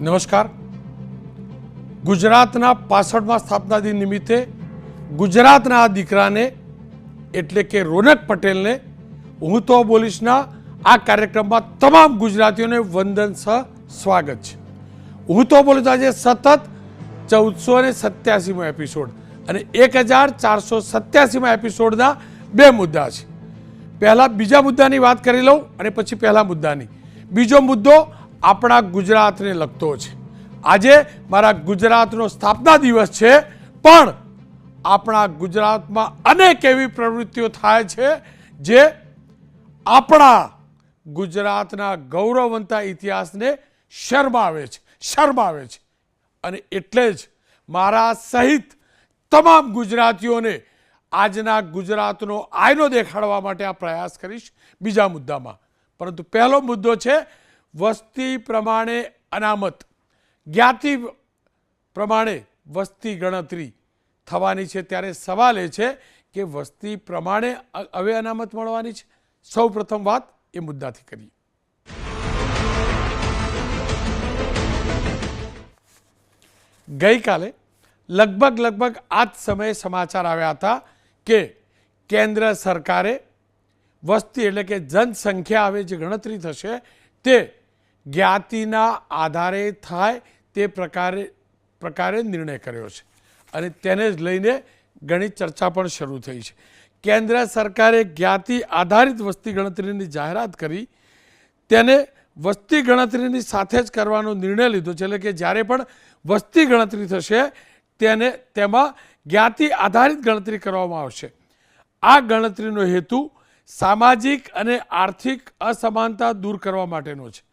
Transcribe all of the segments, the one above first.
નમસ્કાર. ગુજરાતના પાસઠમાં સ્થાપના દિન નિમિત્તે ગુજરાતના આ દીકરાને એટલે કે રોનક પટેલને હું તો બોલીશના આ કાર્યક્રમમાં તમામ ગુજરાતીઓને વંદન સહ સ્વાગત છે. હું તો બોલીશ આજે સતત ચૌદસો ને સત્યાસીમો એપિસોડ અને એક હજાર ચારસો સત્યાસીમાં એપિસોડના બે મુદ્દા છે. પહેલાં બીજા મુદ્દાની વાત કરી લઉં અને પછી પહેલા મુદ્દાની. બીજો મુદ્દો આપણા ગુજરાતને લગતો છે. આજે મારા ગુજરાતનો સ્થાપના દિવસ છે, પણ આપણા ગુજરાતમાં અનેક એવી પ્રવૃત્તિઓ થાય છે જે આપણા ગુજરાતના ગૌરવવંતા ઇતિહાસને શરમાવે છે શરમાવે છે. અને એટલે જ મારા સહિત તમામ ગુજરાતીઓને આજના ગુજરાતનો આયનો દેખાડવા માટે આ પ્રયાસ કરીશ બીજા મુદ્દામાં. પરંતુ પહેલો મુદ્દો છે વસ્તી પ્રમાણે અનામત. જ્ઞાતિ પ્રમાણે વસ્તી ગણતરી થવાની છે. ત્યારે સવાલ એ છે કે વસ્તી પ્રમાણે હવે અનામત મળવાની છે? સૌ પ્રથમ વાત એ મુદ્દાથી કરીએ. ગઈકાલે લગભગ લગભગ આ જ સમયે સમાચાર આવ્યા હતા કે કેન્દ્ર સરકારે વસ્તી એટલે કે જનસંખ્યા હવે જે ગણતરી થશે તે જ્ઞાતિના આધારે થાય તે પ્રકારે પ્રકારે નિર્ણય કર્યો છે. અને તેને જ લઈને ઘણી ચર્ચા પણ શરૂ થઈ છે. કેન્દ્ર સરકારે જ્ઞાતિ આધારિત વસ્તી ગણતરીની જાહેરાત કરી. તેને વસ્તી ગણતરીની સાથે જ કરવાનો નિર્ણય લીધો છે. એટલે કે જ્યારે પણ વસ્તી ગણતરી થશે, તેને તેમાં જ્ઞાતિ આધારિત ગણતરી કરવામાં આવશે. આ ગણતરીનો હેતુ સામાજિક અને આર્થિક અસમાનતા દૂર કરવા માટેનો છે.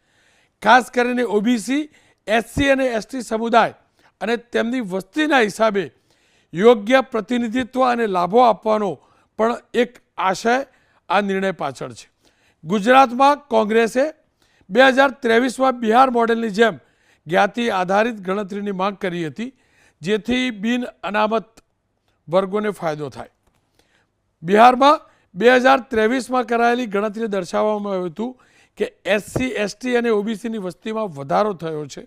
ખાસ કરીને ઓબીસી એસસી અને એસટી સમુદાય અને તેમની વસ્તીના હિસાબે યોગ્ય પ્રતિનિધિત્વ અને લાભો આપવાનો પણ એક આશય આ નિર્ણય પાછળ છે. ગુજરાતમાં કોંગ્રેસે બે હજાર ત્રેવીસમાં બિહાર મોડેલની જેમ જ્ઞાતિ આધારિત ગણતરીની માંગ કરી હતી, જેથી બિન અનામત વર્ગોને ફાયદો થાય. બિહારમાં બે હજાર ત્રેવીસમાં કરાયેલી ગણતરી દર્શાવવામાં આવ્યું હતું કે એસસી એસટી અને ઓબીસીની વસ્તીમાં વધારો થયો છે.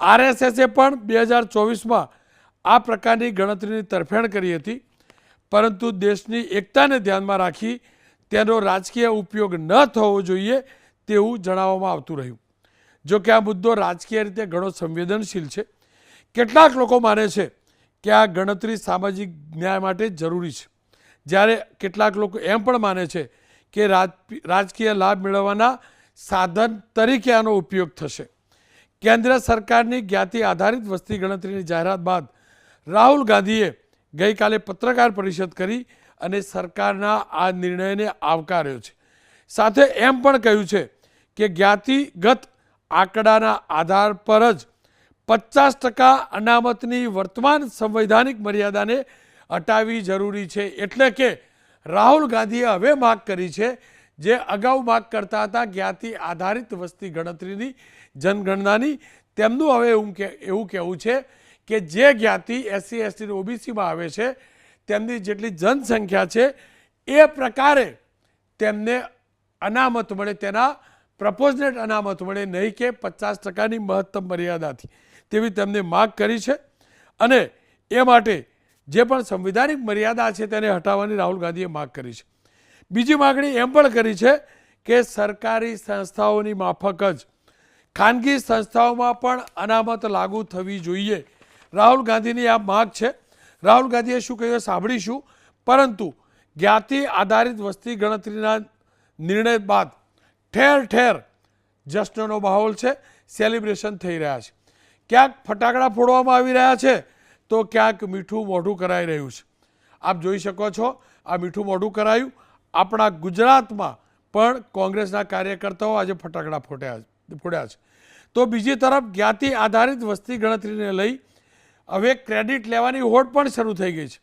આરએસએસે પણ બે હજાર ચોવીસમાં આ પ્રકારની ગણતરીની તરફેણ કરી હતી. પરંતુ દેશની એકતાને ધ્યાનમાં રાખી તેનો રાજકીય ઉપયોગ ન થવો જોઈએ તેવું જણાવવામાં આવતું રહ્યું. જો કે આ મુદ્દો રાજકીય રીતે ઘણો સંવેદનશીલ છે. કેટલાક લોકો માને છે કે આ ગણતરી સામાજિક ન્યાય માટે જરૂરી છે. જ્યારે કેટલાક લોકો એમ પણ માને છે કે રાજ રાજકીય લાભ મેળવવાના સાધન તરીકે આનો ઉપયોગ થશે. કેન્દ્ર સરકારની જ્ઞાતિ આધારિત વસ્તી ગણતરીની જાહેરાત બાદ રાહુલ ગાંધીએ ગઈકાલે પત્રકાર પરિષદ કરી અને સરકારના આ નિર્ણયને આવકાર્યો છે. સાથે એમ પણ કહ્યું છે કે જ્ઞાતિગત આંકડાના આધાર પર જ પચાસ ટકા અનામતની વર્તમાન સંવૈધાનિક મર્યાદાને હટાવવી જરૂરી છે. એટલે કે રાહુલ ગાંધીએ હવે માગ કરી છે, જે અગાઉ માગ કરતા હતા જ્ઞાતિ આધારિત વસ્તી ગણતરીની જનગણનાની. તેમનું હવે એવું એવું કહેવું છે કે જે જ્ઞાતિ એસસી, એસટી ઓબીસીમાં આવે છે, તેમની જેટલી જનસંખ્યા છે, એ પ્રકારે તેમને અનામત મળે તેના પ્રપોઝનેટ અનામત મળે નહીં કે પચાસ ટકાની મહત્તમ મર્યાદાથી. તેવી તેમને માગ કરી છે અને એ માટે જે પણ સંવિધાનિક મર્યાદા છે તેને હટાવવાની રાહુલ ગાંધીએ માગ કરી છે. બીજી માગણી એમ પણ કરી છે કે સરકારી સંસ્થાઓની માફક જ ખાનગી સંસ્થાઓમાં પણ અનામત લાગુ થવી જોઈએ. રાહુલ ગાંધીની આ માગ છે. રાહુલ ગાંધીએ શું કહ્યું સાંભળીશું. પરંતુ જ્ઞાતિ આધારિત વસ્તી ગણતરીના નિર્ણય બાદ ઠેર ઠેર જશ્નનો માહોલ છે. સેલિબ્રેશન થઈ રહ્યા છે. ક્યાંક ફટાકડા ફોડવામાં આવી રહ્યા છે. તો ક્યાંક મીઠું મોઢું કરાઈ રહ્યું છે. આપ જોઈ શકો છો, આ મીઠું મોઢું કરાયું. આપણા ગુજરાતમાં પણ કોંગ્રેસના કાર્યકર્તાઓ આજે ફટાકડા ફોટ્યા ફોડ્યા છે. તો બીજી તરફ જ્ઞાતિ આધારિત વસ્તી ગણતરીને લઈ હવે ક્રેડિટ લેવાની હોડ પણ શરૂ થઈ ગઈ છે.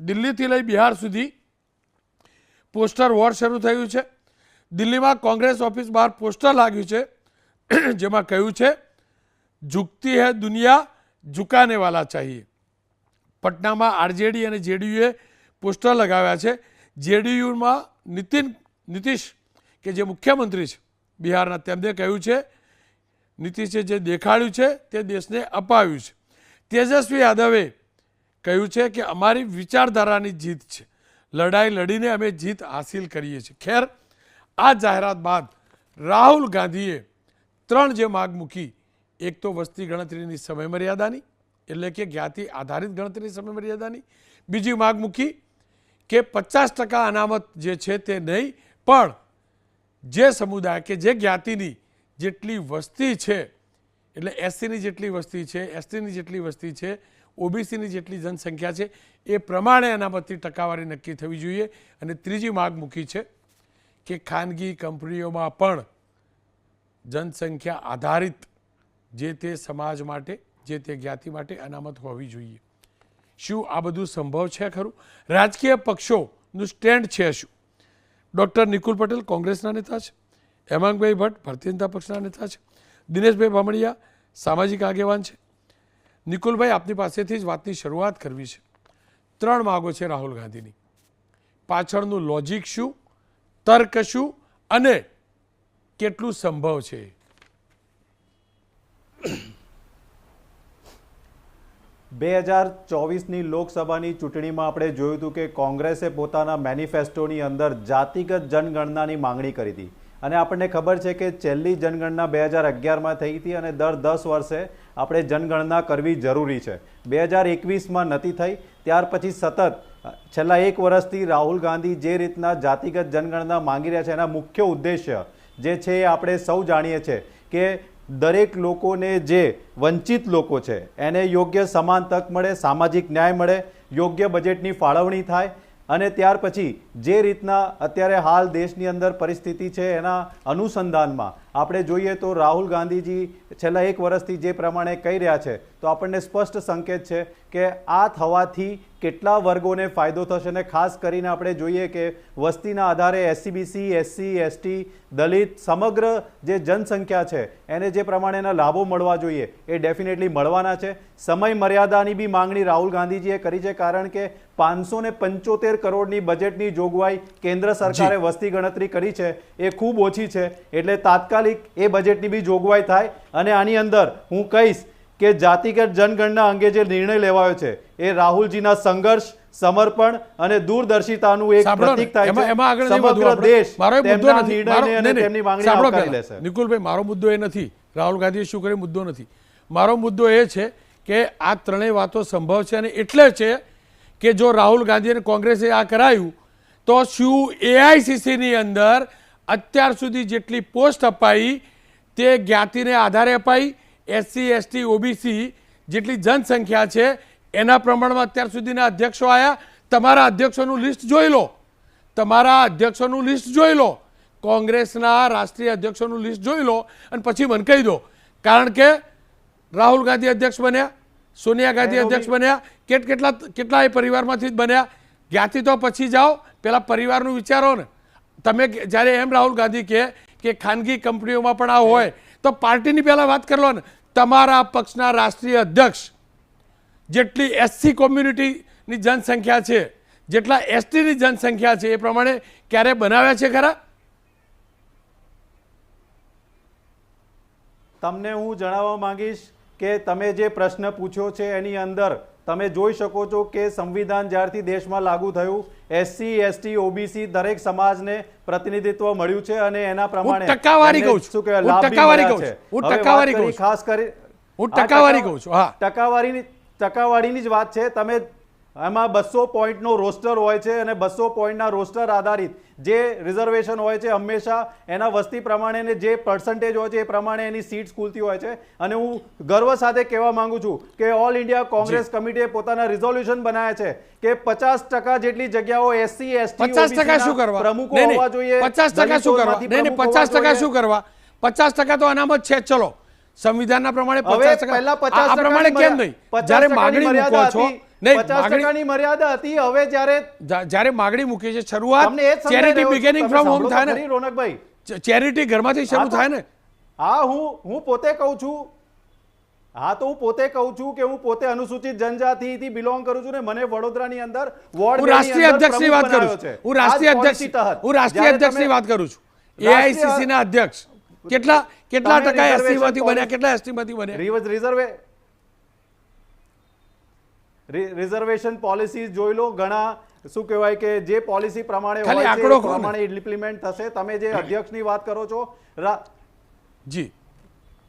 દિલ્હીથી લઈ બિહાર સુધી પોસ્ટર વોર શરૂ થયું છે. દિલ્હીમાં કોંગ્રેસ ઓફિસ બહાર પોસ્ટર લાગ્યું છે, જેમાં કહ્યું છે ઝૂકતી હૈ દુનિયા ઝુકાને વાલા ચાહીએ. પટનામાં આરજેડી અને જેડીયુએ પોસ્ટર લગાવ્યા છે. જેડીયુમાં નીતિન, નીતિશ, કે જે મુખ્યમંત્રી છે, બિહારના, તેમને કહ્યું છે, નીતિશે જે દેખાડ્યું છે, તે દેશને અપાવ્યું છે. તેજસ્વી યાદવે કહ્યું છે કે અમારી વિચારધારાની જીત છે. લડાઈ લડીને અમે જીત હાસિલ કરીએ છીએ. ખેર, આ જાહેરાત બાદ રાહુલ ગાંધીએ ત્રણ જે માગ મૂકી એક તો વસ્તી ગણતરીની સમયમર્યાદાની, એટલે કે જ્ઞાતિ આધારિત ગણતરીની સમયમર્યાદાની. બીજી માગ મૂકી કે પચાસ ટકા અનામત જે છે તે નહીં, પણ જે સમુદાય કે જે જ્ઞાતિની જેટલી વસ્તી છે, એટલે એસસીની જેટલી વસ્તી છે, એસટીની જેટલી વસ્તી છે, ઓબીસીની જેટલી જનસંખ્યા છે, એ પ્રમાણે અનામતની ટકાવારી નક્કી થવી જોઈએ. અને ત્રીજી માગ મૂકી છે કે ખાનગી કંપનીઓમાં પણ જનસંખ્યા આધારિત જે તે સમાજ માટે, જે તે જ્ઞાતિ માટે અનામત હોવી જોઈએ. શું આ બધું સંભવ છે ખરું? રાજકીય પક્ષોનું સ્ટેન્ડ છે શું? ડૉક્ટર નિકુલ પટેલ કોંગ્રેસના નેતા છે, હેમાંગભાઈ ભટ્ટ ભારતીય જનતા પક્ષના નેતા છે, દિનેશભાઈ બામણિયા સામાજિક આગેવાન છે. નિકુલભાઈ, આપની પાસેથી જ વાતની શરૂઆત કરવી છે. ત્રણ માગો છે રાહુલ ગાંધીની. પાછળનું લોજિક શું, તર્ક શું અને કેટલું સંભવ છે? બે હજાર ચોવીસની લોકસભાની ચૂંટણીમાં આપણે જોયું હતું કે કોંગ્રેસે પોતાના મેનિફેસ્ટોની અંદર જાતિગત જનગણનાની માંગણી કરી હતી. અને આપણને ખબર છે કે છેલ્લી જનગણના બે હજાર અગિયારમાં થઈ હતી અને દર દસ વર્ષે આપણે જનગણના કરવી જરૂરી છે. બે હજાર એકવીસમાં નથી થઈ, ત્યાર પછી સતત, છેલ્લા એક વર્ષથી રાહુલ ગાંધી જે રીતના જાતિગત જનગણના માંગી રહ્યા છે, એના મુખ્ય ઉદ્દેશ્ય જે છે એ આપણે સૌ જાણીએ છીએ કે દરેક લોકોને જે વંચિત લોકો છે, એને યોગ્ય સમાન તક મળે, સામાજિક ન્યાય મળે, યોગ્ય બજેટની ફાળવણી થાય અને ત્યાર પછી જે રીતના અત્યારે હાલ દેશની અંદર પરિસ્થિતિ છે એના અનુસંધાનમાં, આપણે જોઈએ તો રાહુલ ગાંધીજી છેલ્લા એક વર્ષથી જે પ્રમાણે કહી રહ્યા છે, તો આપણને સ્પષ્ટ સંકેત છે કે આ થવાથી કેટલા વર્ગોને ફાયદો થશે અને ખાસ કરીને આપણે જોઈએ કે વસ્તીના આધારે એસસીબીસી એસસી એસટી દલિત સમગ્ર જે જનસંખ્યા છે, એને જે પ્રમાણેના લાભો મળવા જોઈએ એ ડેફિનેટલી મળવાના છે. સમય મર્યાદાની બી માંગણી રાહુલ ગાંધીજીએ કરી છે કારણ કે પાંચસો પંચોતેર કરોડની બજેટની જોગવાઈ કેન્દ્ર સરકારે વસ્તી ગણતરી કરી છે એ ખૂબ ઓછી છે એટલે તાત્કાલિક એ બજેટની બી જોગવાઈ થાય. અને આની અંદર હું કહીશ કે જાતિગત જનગણના અંગે જે નિર્ણય લેવાયો છે એ રાહુલજીના સંઘર્ષ સમર્પણ અને દૂરદર્શિતાનું એક પ્રતીક થાય છે. સમગ્ર દેશ મારો મુદ્દો તેમના નિર્ણયને અને. તેમની માંગણી આવકારી. લેશે નિકુલભાઈ મારો મુદ્દો એ નથી. રાહુલ ગાંધીએ શું કર્યું? મુદ્દો નથી. મારો મુદ્દો એ છે કે આ ત્રણેય વાતો સંભવ છે અને એટલે છે કે જો રાહુલ ગાંધી અને કોંગ્રેસે આ કરાયું તો શું એઆઈસીસીની અંદર અત્યાર સુધી જેટલી પોસ્ટ અપાઈ તે જ્ઞાતિને આધારે અપાઈ એસસી એસટી ઓબીસી જેટલી જનસંખ્યા છે એના પ્રમાણમાં અત્યાર સુધીના અધ્યક્ષો આવ્યા તમારા અધ્યક્ષોનું લિસ્ટ જોઈ લો. તમારા અધ્યક્ષોનું લિસ્ટ જોઈ લો. કોંગ્રેસના રાષ્ટ્રીય અધ્યક્ષોનું લિસ્ટ જોઈ લો અને પછી મને કહી દો. કારણ કે રાહુલ ગાંધી અધ્યક્ષ બન્યા સોનિયા ગાંધી અધ્યક્ષ બન્યા કેટ કેટલા કેટલા એ પરિવારમાંથી જ બન્યા. જ્ઞાતિ તો પછી જાઓ. પેલા પરિવારનું વિચારો ને. તમે જ્યારે એમ રાહુલ ગાંધી કહે કે ખાનગી કંપનીઓમાં પણ આ હોય, તો પાર્ટીની પહેલાં વાત કરી લો ને. તમારા પક્ષના રાષ્ટ્રીય અધ્યક્ષ જેટલી એસસી કોમ્યુનિટીની જનસંખ્યા છે, જેટલા એસટીની જનસંખ્યા છે, એ પ્રમાણે ક્યારે બનાવ્યા છે ખરા? તમને હું જણાવવા માંગીશ કે તમે જે પ્રશ્ન પૂછ્યો છે એની અંદર, તમે જોઈ શકો છો કે સંવિધાન જ્યારથી દેશમાં લાગુ થયું એસસી એસટી ઓબીસી દરેક સમાજને પ્રતિનિધિત્વ મળ્યું છે અને એના પ્રમાણે ટકાવારી કહું છું. હું ટકાવારી કહું છે. હું ટકાવારી કહું છું. ખાસ કરી હું ટકાવારી કહું છું, હા. ટકાવારીની ટકાવારીની જ વાત છે તમે એમાં બસો પોઈન્ટનો રોસ્ટર હોય છે અને બસો પોઈન્ટના રોસ્ટર આધારિત જે રિઝર્વેશન હોય છે હંમેશા એના વસ્તી પ્રમાણે જે પર્સન્ટેજ હોય છે એ પ્રમાણે એની સીટ્સ ખુલતી હોય છે. અને હું ગર્વ સાથે કહેવા માંગુ છું કે ઓલ ઇન્ડિયા કોંગ્રેસ કમિટીએ પોતાના રિઝોલ્યુશન બનાવ્યા છે કે પચાસ ટકા જેટલી જગ્યાઓ એસસી એસટી પચાસ ટકા શું કરવા? પ્રમુખો. હોવા જોઈએ પચાસ ટકા શું કરવા? પચાસ ટકા શું કરવા? પચાસ ટકા તો અનામત છે ચલો. સંવિધાનના પ્રમાણે પચાસ ટકા. પહેલા આ- 50 આ પ્રમાણે કેમ નહીં? જ્યારે માગણી મૂકો છો નહીં પચાસ ટકાની મર્યાદા હતી. હવે જ્યારે જ્યારે માગણી મૂકી છે શરૂઆત ચેરિટી રહ્યો છું. બિગિનિંગ તમે ફ્રોમ હોમ થાય ને રોનકભાઈ. ચેરિટી ઘરમાંથી શરૂ થાય ને હા હું હું પોતે કહું છું. હા તો હું પોતે કહું છું કે હું પોતે અનુસૂચિત જનજાતિથી બિલોંગ કરું છું ને મને વડોદરાની અંદર વોર્ડ હું ની રાષ્ટ્રીય અધ્યક્ષની વાત કરું છું. હું રાષ્ટ્રીય અધ્યક્ષ હું રાષ્ટ્રીય અધ્યક્ષ અધ્યક્ષની વાત કરું છું. એઆઈસીસી ના અધ્યક્ષ. કેટલા કેટલા ટકા એસટી માંથી બન્યા કેટલા એસટી માંથી બન્યા? રિઝર્વે રિઝર્વેશન પોલિસી જોઈ લો. ઘણા શું કહેવાય કે જે પોલિસી પ્રમાણે હોય છે. પ્રમાણે ઇમ્પ્લિમેન્ટ થશે. તમે જે અધ્યક્ષની વાત કરો છો જી.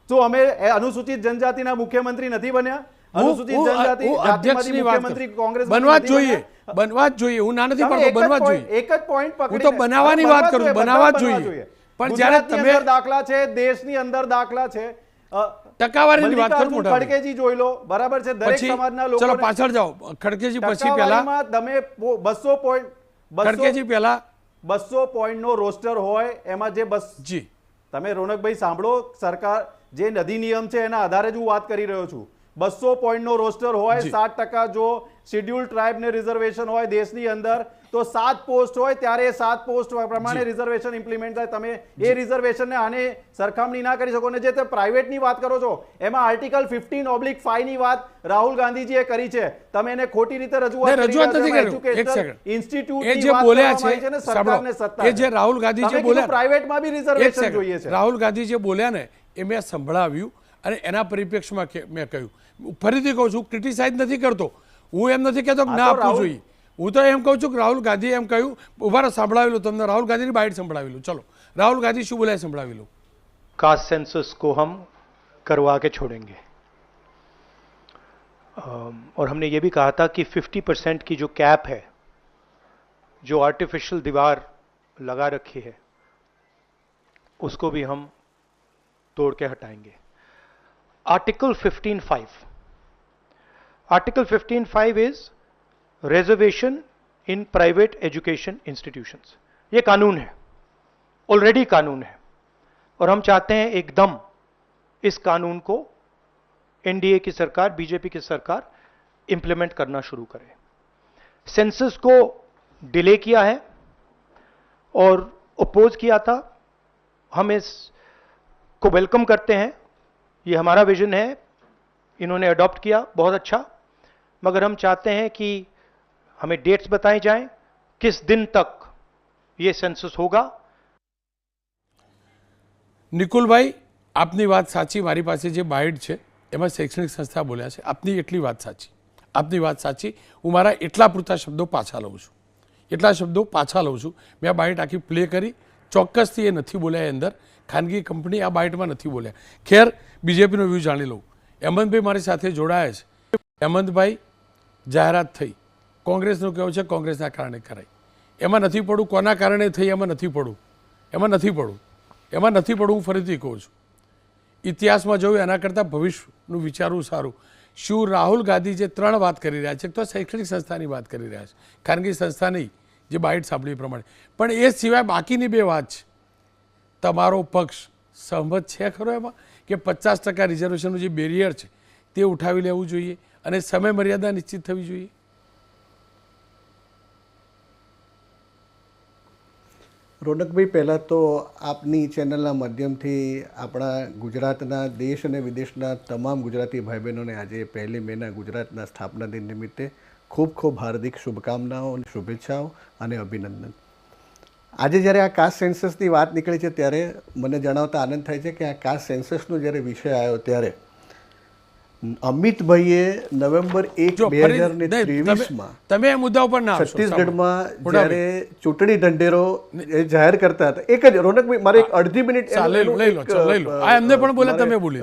તો અમે અનુસૂચિત જનજાતિના મુખ્યમંત્રી નથી બન્યા. અનુસૂચિત જનજાતિ અધ્યક્ષની મુખ્યમંત્રી કોંગ્રેસ બનવા જ જોઈએ બનવા જ જોઈએ. હું ના નથી પાડતો બનવા જ જોઈએ. એક જ point હું તો બનાવવાની વાત કરું બનાવવા જ જોઈએ. પણ જ્યારે તમે- દાખલા છે દેશની અંદર દાખલા છે. ટકાવારીની વાત કરું મોટા ખડકેજી જોઈ લો. બરાબર છે દરેક સમાજના લોકો ચલો પાછળ જાઓ. ખડકેજી પછી પહેલા તમે 200 પોઈન્ટ ખડકેજી પહેલા 200 પોઈન્ટનો રોસ્ટર હોય એમાં જે બસ જી. તમે રોનકભાઈ સાંભળો સરકાર જે નદી નિયમ છે એના આધારે જ હું વાત કરી રહ્યો છું. બસો પોઈન્ટનો રોસ્ટર હોય સાત ટકા જો શિડ્યુલ ટ્રાઇબ ને રિઝર્વેશન હોય દેશની અંદર તો સાત પોસ્ટ હોય ત્યારે એ સાત પોસ્ટ પ્રમાણે રિઝર્વેશન ઇમ્પ્લિમેન્ટ થાય. તમે એ રિઝર્વેશન ને આને સરખામણી ના કરી શકો. ને જે તે પ્રાઇવેટની વાત કરો છો એમાં આર્ટિકલ ફિફ્ટીન ઓબ્લિક ફાઈવની વાત રાહુલ ગાંધીજીએ કરી છે. તમે એને ખોટી રીતે રજૂઆત નથી જે બોલ્યા છે ને સરકારને સત્તા. એ જે રાહુલ ગાંધી જે બોલ્યા પ્રાઇવેટમાં બી રિઝર્વેશન જોઈએ છે. રાહુલ ગાંધી જે બોલ્યા ને એ મેં સંભળાવ્યું અને એના પરિપ્રેક્ષમાં મેં કહ્યું. ફરીથી કહું છું ક્રિટિસાઇઝ નથી કરતો. હું એમ નથી કહેતો ના આપવું જોઈએ. હું તો એમ કહું છું કે રાહુલ ગાંધીએ એમ કહ્યું ઉભા રહો, સંભળાવેલું તમને રાહુલ ગાંધીની બાઇટ સંભળાવેલું ચલો રાહુલ ગાંધી શું બોલ્યા એ સંભળાવેલું कास्ट सेंसस को हम करवा के छोड़ेंगे अम, और हमने ये भी कहा था कि 50 परसेंट की जो कैप है जो आर्टिफिशियल दीवार लगा रखी है उसको भी हम तोड़ के हटाएंगे article 15.5 article 15.5 is reservation in private education institutions ये कानून है। ऑलरेडी कानून है। और हम चाहते हैं एकदम इस कानून को एनडीए की सरकार बीजेपी की सरकार इंप्लीमेंट करना शुरू करे। सेंसस को डिले किया है और अपोज किया था। हम इस को वेलकम करते हैं। ये हमारा विजन है। इन्होंने अडॉप्ट किया। बहुत अच्छा। मगर हम चाहते हैं कि हमें डेट्स बताई जाएं किस दिन तक ये सेंसस होगा નિકુલભાઈ આપની વાત સાચી મારી પાસે જે બાઇટ છે એમાં શૈક્ષણિક સંસ્થા બોલ્યા છે આપની એટલી વાત સાચી આપની વાત સાચી હું મારા એટલા પૂરતા શબ્દો પાછા લઉં છું એટલા શબ્દો પાછા લઉં છું મેં આ બાઇટ આખી પ્લે કરી ચોક્કસથી એ નથી બોલ્યા એ અંદર ખાનગી કંપની આ બાઇટમાં નથી બોલ્યા ખેર બીજેપીનો વ્યૂ જાણી લઉં હેમંતભાઈ મારી સાથે જોડાયા છે હેમંતભાઈ જાહેરાત થઈ કોંગ્રેસનું કહેવું છે કોંગ્રેસના કારણે કરાઈ. એમાં નથી પડવું કોના કારણે થઈ એમાં નથી પડવું એમાં નથી પડવું એમાં નથી પડવું હું ફરીથી કહું છું. ઇતિહાસમાં જોયું એના કરતાં ભવિષ્યનું વિચારવું સારું. શું રાહુલ ગાંધી જે ત્રણ વાત કરી રહ્યા છે તો શૈક્ષણિક સંસ્થાની વાત કરી રહ્યા છે. ખાનગી સંસ્થા નહીં જે બાઇટ સાંભળી પ્રમાણે. પણ એ સિવાય બાકીની બે વાત છે. તમારો પક્ષ સહમત છે ખરો એમાં? કે પચાસ ટકા રિઝર્વેશનનું જે બેરિયર છે, તે ઉઠાવી લેવું જોઈએ અને સમય મર્યાદા નિશ્ચિત થવી જોઈએ? રોનકભાઈ, પહેલાં તો આપની ચેનલના માધ્યમથી આપણા ગુજરાતના દેશ અને વિદેશના તમામ ગુજરાતી ભાઈ બહેનોને આજે પહેલી મેના ગુજરાતના સ્થાપના દિન નિમિત્તે ખૂબ ખૂબ હાર્દિક શુભકામનાઓ અને શુભેચ્છાઓ અને અભિનંદન. આજે જ્યારે આ કાસ્ટ સેન્સસની વાત નીકળી છે, ત્યારે મને જણાવતા આનંદ થાય છે કે આ કાસ્ટ સેન્સસનો જ્યારે વિષય આવ્યો ત્યારે અમિતભાઈએ નવેમ્બર એક બે હજાર ને તમે- ત્રેવીસમાં તમે મુદ્દા ઉપર ના છત્તીસગઢમાં. જ્યારે ચૂંટણી ઢંઢેરો એ જાહેર કરતા હતા. એક જ રોનકભાઈ મારે એક અડધી મિનિટ એમને પણ બોલે તમે બોલી.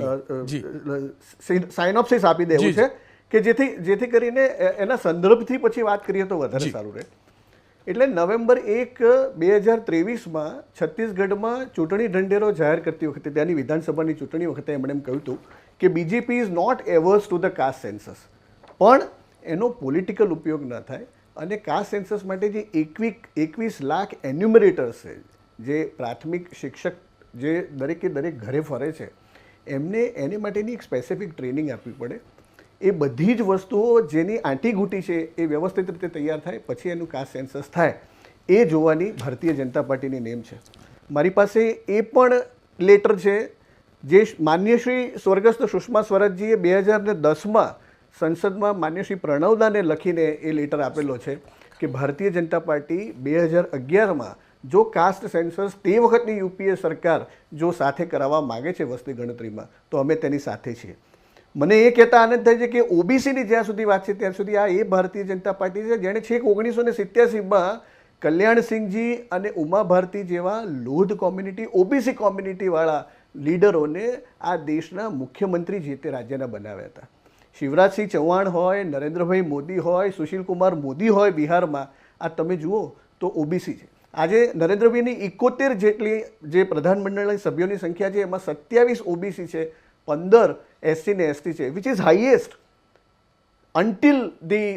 સાઇનોપ્સિસ આપી દેવું છે કે જેથી જેથી કરીને એના સંદર્ભથી પછી વાત કરીએ તો વધારે સારું રહે. એટલે નવેમ્બર એક બે હજાર ત્રેવીસમાં છત્તીસગઢમાં ચૂંટણી ઢંઢેરો જાહેર કરતી વખતે ત્યાંની વિધાનસભાની ચૂંટણી વખતે એમણે એમ કહ્યું હતું કે BJP is not averse to the caste census પણ એનો પોલિટિકલ ઉપયોગ ન થાય અને કાસ્ટ સેન્સસ માટે જે એકવી એકવીસ લાખ એન્યુમરેટર્સ છે, જે પ્રાથમિક શિક્ષક, જે દરેકે દરેક ઘરે ફરે છે, એમને એની માટેની એક સ્પેસિફિક ટ્રેનિંગ આપવી પડે. એ બધી જ વસ્તુઓ જેની આંટીઘૂંટી છે એ વ્યવસ્થિત રીતે તૈયાર થાય, પછી એનું કાસ્ટ સેન્સસ થાય, એ જોવાની ભારતીય જનતા પાર્ટીની નેમ છે. મારી પાસે એ પણ લેટર છે જે માન્ય શ્રી સ્વર્ગસ્થ સુષ્મા સ્વરાજજીએ બે હજાર ને દસમાં સંસદમાં માન્ય શ્રી પ્રણવદાને લખીને એ લેટર આપેલો છે કે ભારતીય જનતા પાર્ટી બે હજાર અગિયારમાં જો કાસ્ટ સેન્સસ તે વખતની યુપીએ સરકાર જો સાથે કરાવવા માગે છે વસ્તી ગણતરીમાં, તો અમે તેની સાથે છીએ. મને એ કહેતા આનંદ થાય છે કે ઓબીસીની જ્યાં સુધી વાત છે ત્યાં સુધી આ એ ભારતીય જનતા પાર્ટી છે જેણે છેક ઓગણીસો ને સિત્યાસીમાં કલ્યાણસિંહજી અને ઉમા ભારતી જેવા લોધ કોમ્યુનિટી, ઓબીસી કોમ્યુનિટીવાળા લીડરોને આ દેશના મુખ્યમંત્રી જે તે રાજ્યના બનાવ્યા હતા. શિવરાજસિંહ ચૌહાણ હોય, નરેન્દ્રભાઈ મોદી હોય સુશીલ કુમાર મોદી હોય બિહારમાં, આ તમે જુઓ તો ઓબીસી છે. આજે નરેન્દ્રભાઈની ઇકોતેર જેટલી જે પ્રધાનમંડળની સભ્યોની સંખ્યા છે, એમાં સત્યાવીસ ઓબીસી છે, પંદર એસસી ને એસટી છે which is highest until the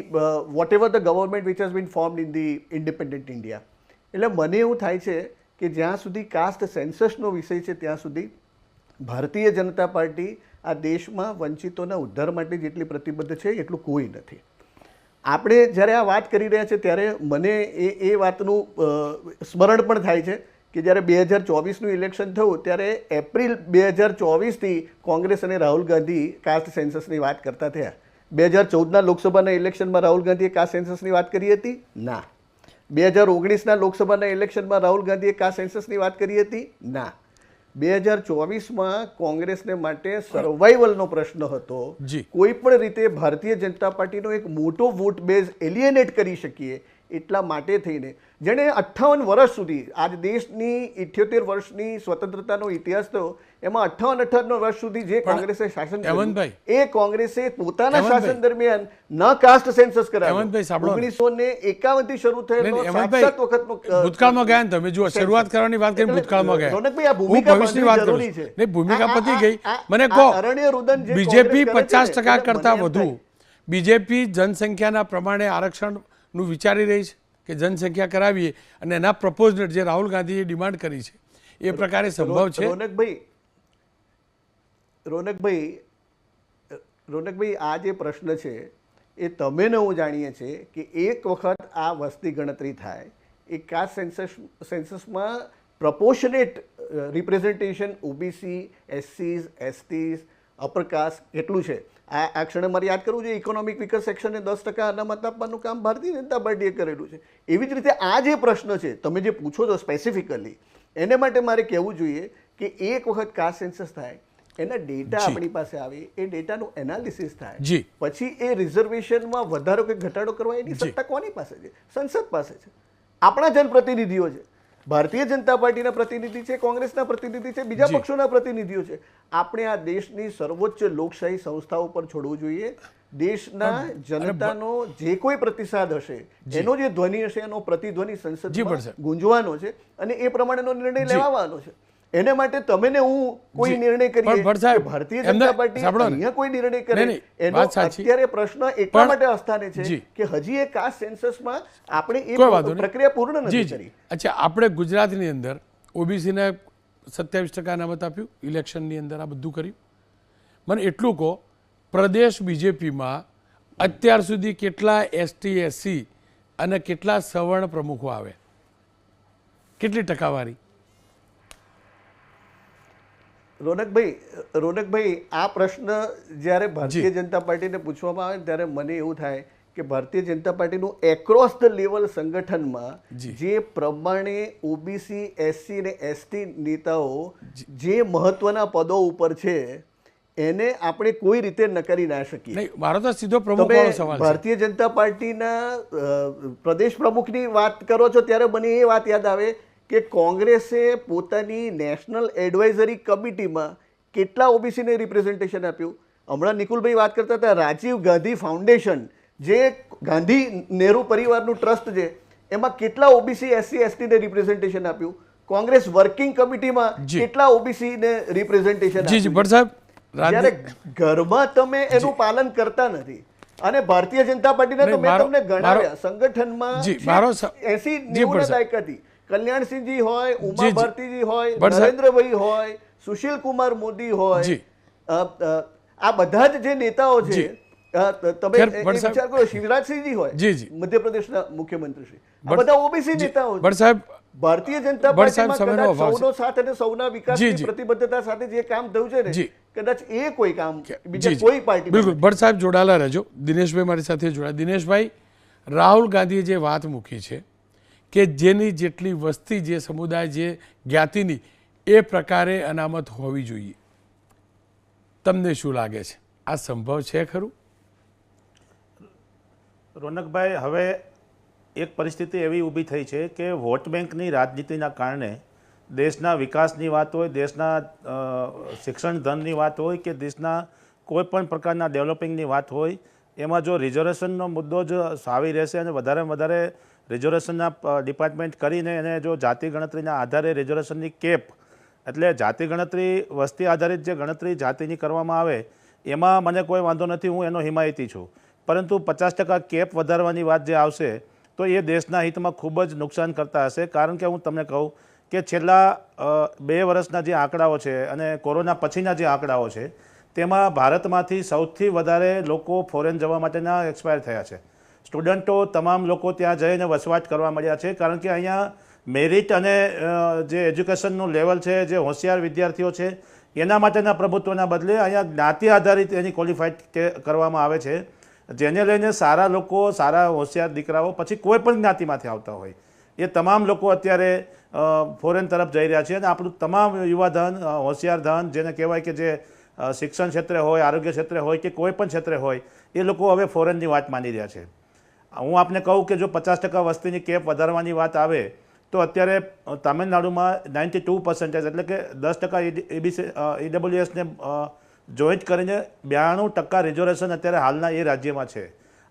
what ever the government which has been formed in the independent India એટલે મને એવું થાય છે કે જ્યાં સુધી કાસ્ટ સેન્સસનો વિષય છે, ત્યાં સુધી ભારતીય જનતા પાર્ટી આ દેશમાં વંચિતોના ઉદ્ધાર માટે જેટલી પ્રતિબદ્ધ છે, એટલું કોઈ નથી. આપણે જ્યારે આ વાત કરી રહ્યા છે ત્યારે મને એ એ વાતનું સ્મરણ પણ થાય છે કે જ્યારે બે હજાર ચોવીસનું ઇલેક્શન થયું, ત્યારે એપ્રિલ બે હજાર ચોવીસથી કોંગ્રેસ અને રાહુલ ગાંધી કાસ્ટ સેન્સસની વાત કરતા થયા. બે હજાર ચૌદના લોકસભાના ઇલેક્શનમાં રાહુલ ગાંધીએ કાસ્ટ સેન્સસની વાત કરી હતી? ના. બે હજાર ઓગણીસના લોકસભાના ઇલેક્શનમાં રાહુલ ગાંધીએ કાસ્ટ સેન્સસની વાત કરી હતી? ના. બે હજાર ચોવીસમાં કોંગ્રેસને માટે સર્વાઈવલનો પ્રશ્ન હતો જી. કોઈ પણ રીતે ભારતીય જનતા પાર્ટીનો એક મોટો વોટ બેઝ એલિયનેટ કરી શકીએ એટલા માટે થઈને. જેણે અઠ્ઠાવન વર્ષ સુધી આજ દેશની ઇઠ્યોતેર વર્ષની સ્વતંત્રતાનો ઇતિહાસ થયો એમાં અઠ્ઠાવન અઠ્ઠાવન વર્ષ સુધી જે કોંગ્રેસે શાસન કર્યું એ કોંગ્રેસે પોતાના શાસન દરમિયાન ન કાસ્ટ સેન્સસ કરાવ્યું. ઓગણીસો ને. એકાવનથી શરૂ થયેલો સાત સાત વખતનો ભૂતકાળમાં ગયા તમે જુઓ શરૂઆત કરવાની વાત કરી ભૂતકાળમાં ગયા. રોનકભાઈ, આ ભૂમિકા ભવિષ્યની વાત જરૂરી છે. નહીં ભૂમિકા પતી ગઈ. મને કહો અરણ્ય રુદન બીજેપી પચાસ ટકા કરતા વધુ. બીજેપી જનસંખ્યાના પ્રમાણે આરક્ષણનું વિચારી રહી છે કે જનસંખ્યા કરાવીએ અને એના પ્રપોઝલ જે રાહુલ ગાંધીએ ડિમાન્ડ કરી છે એ પ્રકારે સંભવ છે? રોનકભાઈ રોનકભાઈ રોનકભાઈ આ જે પ્રશ્ન છે એ તમે ને હું જાણીએ છીએ કે એક વખત આ વસ્તી ગણતરી થાય એ કાસ્ટ સેન્સસ સેન્સસમાં પ્રપોર્શનેટ રિપ્રેઝન્ટેશન ઓબીસી એસસીઝ એસટીઝ અપર કાસ્ટ કેટલું છે. આ આ ક્ષણે મારે યાદ કરવું જોઈએ ઇકોનોમિક વિકાસ સેક્શને દસ ટકા અનામત આપવાનું કામ ભારતીય જનતા પાર્ટીએ કરેલું છે. એવી જ રીતે આ જે પ્રશ્ન છે તમે જે પૂછો છો સ્પેસિફિકલી એને માટે મારે કહેવું જોઈએ કે એક વખત કાસ્ટ સેન્સસ થાય એના ડેટા આપણી પાસે આવે એ ડેટાનું એનાલિસિસ થાય પછી એ રિઝર્વેશનમાં વધારો કે ઘટાડો કરવા એની સત્તા કોની પાસે છે? સંસદ પાસે છે. આપણા જનપ્રતિનિધિઓ છે. ભારતીય જનતા પાર્ટીના પ્રતિનિધિ છે કોંગ્રેસના પ્રતિનિધિ છે બીજા પક્ષોના પ્રતિનિધિઓ છે. આપણે આ દેશની સર્વોચ્ચ લોકશાહી સંસ્થાઓ પર છોડવું જોઈએ. દેશના જનતાનો જે કોઈ પ્રતિસાદ હશે એનો જે ધ્વનિ હશે એનો પ્રતિધ્વનિ સંસદ ગુંજવાનો છે અને એ પ્રમાણેનો નિર્ણય લેવાનો છે. એને માટે તમે ને હું કોઈ નિર્ણય કરીએ? ભારતીય જનતા પાર્ટી અહીંયા કોઈ નિર્ણય કરે? એનો. અત્યારે પ્રશ્ન એટલા માટે અસ્થાને છે કે હજી એ કાસ્ટ સેન્સસમાં આપણે એ પ્રક્રિયા પૂર્ણ નથી કરી. અચ્છા આપણે ગુજરાતની અંદર ઓબીસીને સત્યાવીસ ટકા અનામત આપ્યું ઇલેક્શનની અંદર આ બધું કર્યું. મને એટલું કહો પ્રદેશ બીજેપીમાં અત્યાર સુધી કેટલા એસટી એસસી અને કેટલા સવર્ણ પ્રમુખો આવે? કેટલી ટકાવારી? રોનકભાઈ રોનકભાઈ આ પ્રશ્ન જ્યારે ભારતીય જનતા પાર્ટીને પૂછવામાં આવે ત્યારે મને એવું થાય કે ભારતીય જનતા પાર્ટીનું એક્રોસ ધ લેવલ સંગઠનમાં જે. પ્રમાણે ઓબીસી એસસી ને એસટી નેતાઓ જે. મહત્વના પદો ઉપર છે એને આપણે કોઈ રીતે નકારી ના શકીએ. મારો તો સીધો પ્રમુખ સવાલ ભારતીય જનતા પાર્ટીના પ્રદેશ પ્રમુખની વાત કરો છો ત્યારે મને એ વાત યાદ આવે કે કોંગ્રેસે પોતાની નેશનલ એડવાઇઝરી કમિટીમાં કેટલા ઓબીસીને રિપ્રેઝન્ટેશન આપ્યું? હમણાં નિકુલભાઈ વાત કરતા હતા રાજીવ ગાંધી ફાઉન્ડેશન જે ગાંધી નેહરુ પરિવારનું ટ્રસ્ટ છે એમાં કેટલા ઓબીસી એસસી એસટીને રિપ્રેઝન્ટેશન આપ્યું? કોંગ્રેસ વર્કિંગ કમિટીમાં કેટલા ઓબીસીને રિપ્રેઝન્ટેશન જી જી ભટ્ટ સાહેબ જ્યારે ઘરમાં તમે એનું પાલન કરતા નથી અને ભારતીય જનતા પાર્ટીના તો મેં તમને ગણાવ્યા સંગઠનમાં એસી નેવું. દાયકાથી. કલ્યાણસિંહજી હોય ઉમા. ભારતીજી હોય નરેન્દ્રભાઈ હોય સુશીલ કુમાર મોદી હોય આ બધા જ જે નેતાઓ છે તમે વિચાર કરો શિવરાજસિંહજી હોય. મધ્યપ્રદેશના મુખ્યમંત્રી શ્રી આ બધા ઓબીસી નેતાઓ સાહેબ ભારતીય જનતા પાર્ટીમાં કદાચ સૌનો સાથ અને સૌના વિકાસની પ્રતિબદ્ધતા સાથે જે કામ થયું છે ને કદાચ એ કોઈ કામ બીજા કોઈ પાર્ટી બિલકુલ. ભટ્ટ સાહેબ જોડાયેલા રહેજો. દિનેશભાઈ મારી સાથે જોડાયા. દિનેશભાઈ રાહુલ ગાંધીએ જે વાત મૂકી છે કે જેની જેટલી વસ્તી જે સમુદાય જે જ્ઞાતિની, એ પ્રકારે અનામત હોવી જોઈએ. તમને શું લાગે છે? આ સંભવ છે ખરું? રોનકભાઈ, હવે એક પરિસ્થિતિ એવી ઊભી થઈ છે કે વોટ બેંકની રાજનીતિના કારણે દેશના વિકાસની વાત હોય, દેશના શિક્ષણ ધનની વાત હોય કે દેશના કોઈ પણ પ્રકારના ડેવલપિંગની વાત હોય, એમાં જો રિઝર્વેશનનો મુદ્દો જ સાવી રહેશે અને વધારે વધારે રિઝર્વેશનના ડિપાર્ટમેન્ટ કરીને એને જો જાતિ ગણતરીના આધારે રિઝર્વેશનની કેપ, એટલે જાતિ ગણતરી, વસ્તી આધારિત જે ગણતરી જાતિની કરવામાં આવે, એમાં મને કોઈ વાંધો નથી, હું એનો હિમાયતી છું. પરંતુ પચાસ ટકા કેપ વધારવાની વાત જે આવશે, તો એ દેશના હિતમાં ખૂબ જ નુકસાન કરતા હશે. કારણ કે હું તમને કહું કે છેલ્લા બે વર્ષના જે આંકડાઓ છે અને કોરોના પછીના જે આંકડાઓ છે, તેમાં ભારતમાંથી સૌથી વધારે લોકો ફોરેન જવા માટેના એક્સપાયર થયા છે. સ્ટુડન્ટો તમામ લોકો ત્યાં જઈને વસવાટ કરવા મળ્યા છે, કારણ કે અહીંયા મેરિટ અને જે એજ્યુકેશનનું લેવલ છે, જે હોશિયાર વિદ્યાર્થીઓ છે, એના માટેના પ્રભુત્વના બદલે અહીંયા જ્ઞાતિ આધારિત એની ક્વોલિફાઈડ કરવામાં આવે છે, જેને લઈને સારા લોકો, સારા હોશિયાર દીકરાઓ પછી કોઈ પણ જ્ઞાતિમાંથી આવતા હોય. એ તમામ લોકો અત્યારે ફોરેન તરફ જઈ રહ્યા છે અને આપણું તમામ યુવાધન હોશિયાર ધન જેને કહેવાય કે જે શિક્ષણ ક્ષેત્રે હોય, આરોગ્ય ક્ષેત્રે હોય કે કોઈ પણ ક્ષેત્રે હોય, એ લોકો હવે ફોરેનની વાત માની રહ્યા છે. હું આપને કહું કે જો પચાસ ટકા વસ્તીની કેપ વધારવાની વાત આવે, તો અત્યારે તમિલનાડુમાં નાઇન્ટી ટુ પર્સન્ટેજ એટલે કે દસ ટકા એબીસી ઈડબ્લ્યુએસને જોઈન્ટ કરીને બ્યાણું ટકા રિઝર્વેશન અત્યારે હાલના એ રાજ્યમાં છે.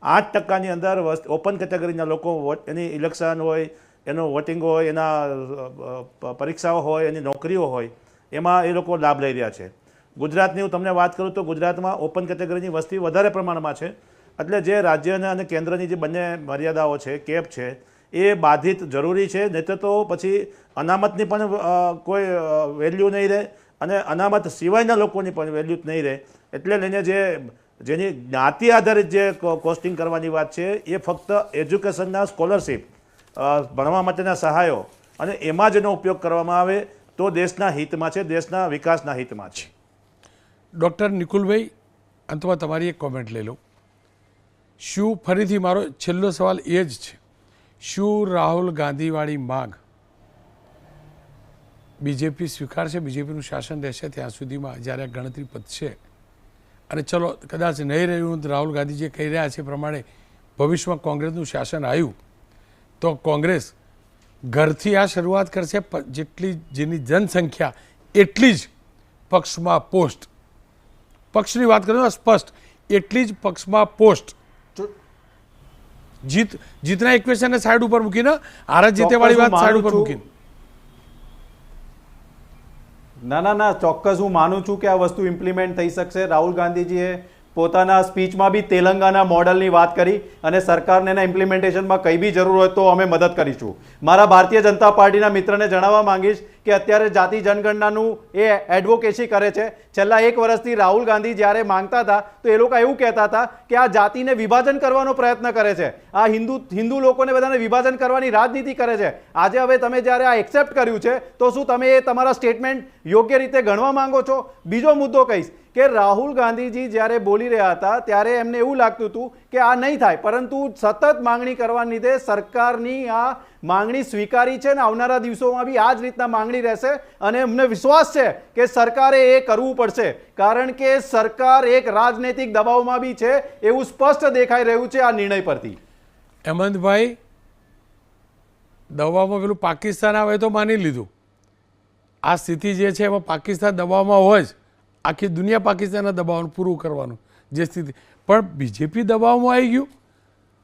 આઠ ટકાની અંદર ઓપન કેટેગરીના લોકો એની ઇલેક્શન હોય, એનું વોટિંગ હોય, એના પરીક્ષાઓ હોય, એની નોકરીઓ હોય, એમાં એ લોકો લાભ લઈ રહ્યા છે. ગુજરાતની હું તમને વાત કરું તો ગુજરાતમાં ઓપન કેટેગરીની વસ્તી વધારે પ્રમાણમાં છે. એટલે જે રાજ્યના અને કેન્દ્રની જે બંને મર્યાદાઓ છે, કેપ છે, એ બાધિત જરૂરી છે. નહીં તો પછી અનામતની પણ કોઈ વેલ્યુ નહીં રહે અને અનામત સિવાયના લોકોની પણ વેલ્યુ નહીં રહે. એટલે લઈને જે, જેની જ્ઞાતિ આધારિત જે કોસ્ટિંગ કરવાની વાત છે, એ ફક્ત એજ્યુકેશનના સ્કોલરશિપ ભણવા માટેના સહાયો અને એમાં જ એનો ઉપયોગ કરવામાં આવે તો દેશના હિતમાં છે, દેશના વિકાસના હિતમાં છે. ડૉક્ટર નિકુલભાઈ, અંતમાં તમારી એક કોમેન્ટ લઈ લઉં. શું ફરીથી મારો છેલ્લો સવાલ એ જ છે. શું રાહુલ ગાંધીવાળી માગ બીજેપી સ્વીકારશે? બીજેપીનું શાસન રહેશે ત્યાં સુધીમાં જ્યારે ગણતરી પતશે અને ચલો, કદાચ નહીં રહ્યું રાહુલ ગાંધી જે કહી રહ્યા છે પ્રમાણે ભવિષ્યમાં કોંગ્રેસનું શાસન આવ્યું, તો કોંગ્રેસ ઘરથી આ શરૂઆત કરશે જેટલી જેની જનસંખ્યા, એટલી જ પક્ષમાં પોસ્ટ. પક્ષની વાત કરું તો સ્પષ્ટ, એટલી જ પક્ષમાં પોસ્ટ. જીત જીતના ઇક્વેશનને સાઈડ ઉપર મૂકીને હારત જીતે વાળી વાત સાઈડ ઉપર મૂકીને. ના ના ના ચોક્કસ હું માનું છું કે આ વસ્તુ ઇમ્પ્લિમેન્ટ થઈ શકશે. રાહુલ ગાંધીજીએ પોતાના સ્પીચમાં બી તેલંગાના મોડલની વાત કરી અને સરકારને એના ઇમ્પ્લિમેન્ટેશનમાં કંઈ બી જરૂર હોય તો અમે મદદ કરીશું. મારા ભારતીય જનતા પાર્ટીના મિત્રને જણાવવા માંગીશ કે અત્યારે જાતિ જનગણનાનું એ એડવોકેસી કરે છે. છેલ્લા એક વર્ષથી રાહુલ ગાંધી જ્યારે માંગતા હતા તો એ લોકો એવું કહેતા હતા કે આ જાતિને વિભાજન કરવાનો પ્રયત્ન કરે છે. આ હિન્દુ હિન્દુ લોકોને બધાને વિભાજન કરવાની રાજનીતિ કરે છે. આજે હવે તમે જ્યારે આ એક્સેપ્ટ કર્યું છે તો શું તમે એ તમારા સ્ટેટમેન્ટ યોગ્ય રીતે ગણવા માંગો છો? બીજો મુદ્દો કહીશ કે રાહુલ ગાંધીજી જ્યારે બોલી રહ્યા હતા, ત્યારે એમને એવું લાગતું હતું કે આ નહીં થાય, પરંતુ સતત માંગણી કરવાને લીધે સરકારની આ માંગણી સ્વીકારી છે ને આવનારા દિવસોમાં બી આ જ રીતના માંગણી રહેશે અને અમને વિશ્વાસ છે કે સરકારે એ કરવું પડશે. કારણ કે સરકાર એક રાજનૈતિક દબાવમાં બી છે, એવું સ્પષ્ટ દેખાઈ રહ્યું છે આ નિર્ણય પરથી. હેમંતભાઈ દવામાં પેલું પાકિસ્તાન આવે તો માની લીધું. આ સ્થિતિ જે છે એમાં પાકિસ્તાન દબાવમાં હોય જ. આખી દુનિયા પાકિસ્તાનના દબાવનું પૂરું કરવાનું જે સ્થિતિ. પણ બીજેપી દબાવમાં આવી ગયું.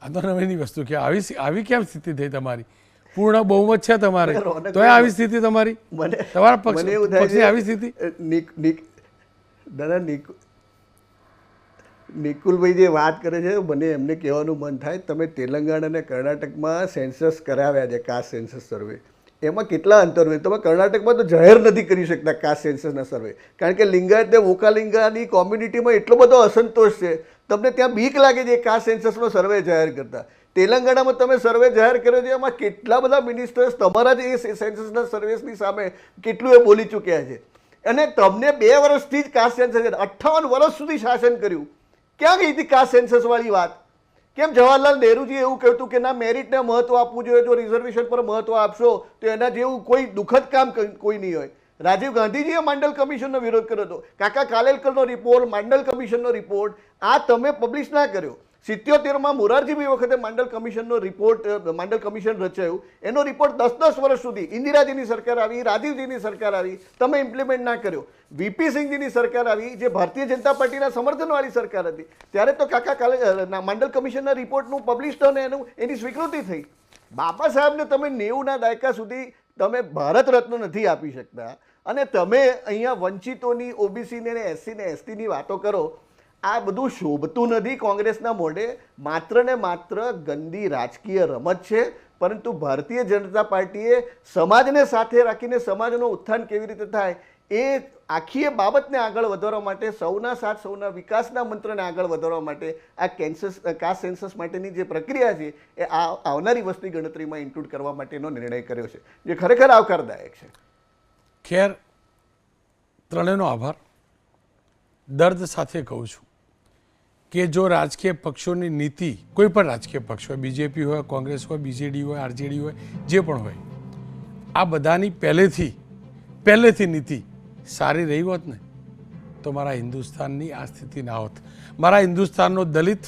આ તો નવીની વસ્તુ કે આવી આવી કેમ સ્થિતિ થઈ તમારી? પૂર્ણ બહુમત છે તમારે. તો આવી સ્થિતિ તમારી? મને તમારા પક્ષની આવી સ્થિતિ? નિક નિક દાદા નિક નિકુલભાઈ જે વાત કરે છે મને એમને કહેવાનું મન થાય તમે તેલંગાણા અને કર્ણાટકમાં સેન્સસ કરાવ્યા છે કાસ્ટ સેન્સસ સર્વે. એમાં કેટલા અંતર હોય? તમે કર્ણાટકમાં તો જાહેર નથી કરી શકતા કાસ્ટ સેન્સસના સર્વે કારણ કે લિંગાયત ને વોકાલિંગાની કોમ્યુનિટીમાં એટલો બધો અસંતોષ છે. તમને ત્યાં બીક લાગે છે કાસ્ટ સેન્સસનો સર્વે જાહેર કરતા. તેલંગાણામાં તમે સર્વે જાહેર કર્યો છે, એમાં કેટલા બધા મિનિસ્ટર્સ તમારા જ એ સેન્સસના સર્વેસની સામે કેટલું એ બોલી ચૂક્યા છે. અને તમને બે વર્ષથી જ કાસ્ટ સેન્સસ અઠ્ઠાવન વર્ષ સુધી શાસન કર્યું. ક્યાં ગઈ હતી કાસ્ટ સેન્સસવાળી વાત? કેમ જવાહરલાલ નહેરુજી એવું કહેતું કે ના મેરિટને મહત્વ આપવું જોઈએ, જો રિઝર્વેશન પર મહત્વ આપશો, તો એના જેવું કોઈ દુઃખદ કામ કોઈ નહીં હોય. રાજીવ ગાંધીજીએ માંડલ કમિશનનો વિરોધ કર્યો હતો. કાકા કાલેલકરનો રિપોર્ટ માંડલ કમિશનનો રિપોર્ટ આ તમે પબ્લિશ ના કર્યો. સિત્યોતેરમાં મોરારજીભાઈ વખતે માંડલ કમિશનનો રિપોર્ટ માંડલ કમિશન રચાયું. એનો રિપોર્ટ દસ દસ વર્ષ સુધી ઇન્દિરાજીની સરકાર આવી, રાજીવજીની સરકાર આવી, તમે ઇમ્પ્લિમેન્ટ ના કર્યો. વીપી સિંહજીની સરકાર આવી, જે ભારતીય જનતા પાર્ટીના સમર્થનવાળી સરકાર હતી. ત્યારે તો કાકા કાલે માંડલ કમિશનના રિપોર્ટનું પબ્લિશ અને એનું, એની સ્વીકૃતિ થઈ. બાબા સાહેબને તમે નેવુંના દાયકા સુધી તમે ભારત રત્ન નથી આપી શકતા. અને તમે અહીંયા વંચિતોની, ઓબીસીને એસસીને, એસટીની વાતો કરો આ બધું શોભતું નથી કોંગ્રેસના મોઢે. માત્ર ને માત્ર ગંદી રાજકીય રમત છે. પરંતુ ભારતીય જનતા પાર્ટીએ સમાજને સાથે રાખીને સમાજનું ઉત્થાન કેવી રીતે થાય એ આખી બાબતને આગળ વધારવા માટે, સૌના સાથ, સૌના વિકાસના મંત્રને આગળ વધારવા માટે, આ કેન્સસ, કાસ્ટ સેન્સસ માટેની જે પ્રક્રિયા છે એ આ આવનારી વસ્તી ગણતરીમાં ઇન્ક્લુડ કરવા માટેનો નિર્ણય કર્યો છે. જે ખરેખર આવકારદાયક છે. ખેર, ત્રણેયનો આભાર. દર્દ સાથે કહું છું. કે જો રાજકીય પક્ષોની નીતિ, કોઈ પણ રાજકીય પક્ષ હોય બીજેપી હોય, કોંગ્રેસ હોય બીજેડી હોય આરજેડી હોય, જે પણ હોય, આ બધાની પહેલેથી પહેલેથી નીતિ સારી રહી હોત ને, તો મારા હિન્દુસ્તાનની આ સ્થિતિ ના હોત. મારા હિન્દુસ્તાનનો દલિત,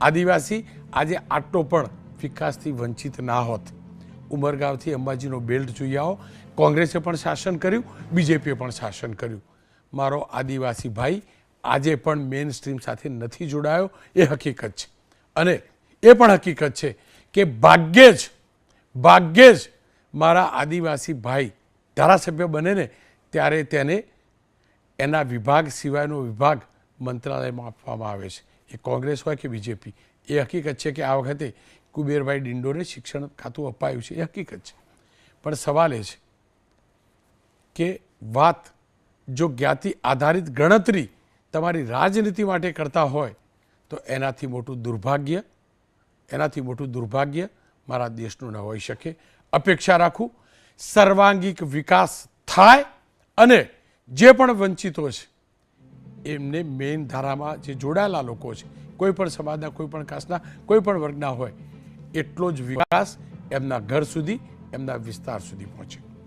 આદિવાસી આજે આટલો પણ વિકાસથી વંચિત ના હોત. ઉમરગાંવથી અંબાજીનો બેલ્ટ જોઈ આવો. કોંગ્રેસે પણ શાસન કર્યું બીજેપીએ પણ શાસન કર્યું. મારો આદિવાસી ભાઈ આજે પણ મેઇન સ્ટ્રીમ સાથે નથી જોડાયો. એ હકીકત છે. અને એ પણ હકીકત છે કે ભાગ્યે જ ભાગ્યે જ મારા આદિવાસી ભાઈ ધારાસભ્ય બને ને, ત્યારે તેને એના વિભાગ સિવાયનો વિભાગ મંત્રાલયમાં આપવામાં આવે છે. એ કોંગ્રેસ હોય કે બીજેપી. એ હકીકત છે કે આ વખતે કુબેરભાઈ ડિંડોને શિક્ષણ ખાતું અપાયું છે. એ હકીકત છે. પણ સવાલ એ છે કે વાત જો જ્ઞાતિ આધારિત ગણતરી તમારી રાજનીતિ માટે કરતા હોય તો એનાથી મોટું દુર્ભાગ્ય, એનાથી મોટું દુર્ભાગ્ય મારા દેશનું ન હોઈ શકે. અપેક્ષા રાખું, સર્વાંગીક વિકાસ થાય અને જે પણ વંચિતો છે, એમને મેઇન ધારામાં જે જોડાયેલા લોકો છે, કોઈ પણ સમાજના, કોઈ પણ કાસ્ટના, કોઈ પણ વર્ગના હોય, એટલો જ વિકાસ એમના ઘર સુધી, એમના વિસ્તાર સુધી પહોંચે.